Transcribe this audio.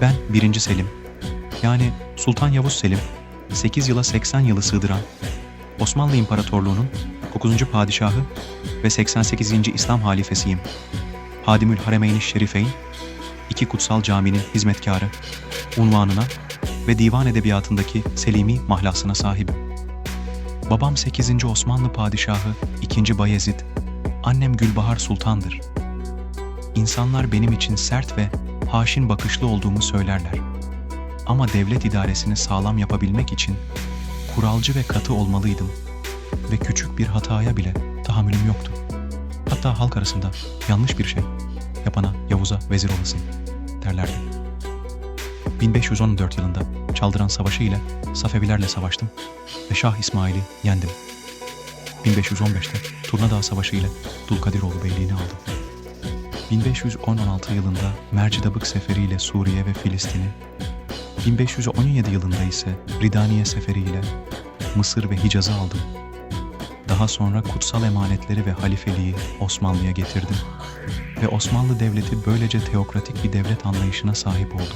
Ben 1. Selim, yani Sultan Yavuz Selim, 8 yıla 80 yılı sığdıran Osmanlı İmparatorluğu'nun 9. padişahı ve 88. İslam halifesiyim. Hadimül Haremeyn-i Şerifeyn, iki kutsal caminin hizmetkarı, unvanına ve divan edebiyatındaki Selimi mahlasına sahibim. Babam 8. Osmanlı padişahı 2. Bayezid, annem Gülbahar Sultan'dır. İnsanlar benim için sert ve haşin bakışlı olduğumu söylerler. Ama devlet idaresini sağlam yapabilmek için kuralcı ve katı olmalıydım ve küçük bir hataya bile tahammülüm yoktu. Hatta halk arasında yanlış bir şey yapana Yavuz'a vezir olasın derlerdi. 1514 yılında Çaldıran Savaşı ile Safevilerle savaştım ve Şah İsmail'i yendim. 1515'te Turnadağ Savaşı ile Dulkadiroğlu beyliğini aldım. 1516 yılında Mercidabık Seferi ile Suriye ve Filistin'i, 1517 yılında ise Ridaniye Seferi ile Mısır ve Hicaz'ı aldım. Daha sonra kutsal emanetleri ve halifeliği Osmanlı'ya getirdim ve Osmanlı Devleti böylece teokratik bir devlet anlayışına sahip oldu.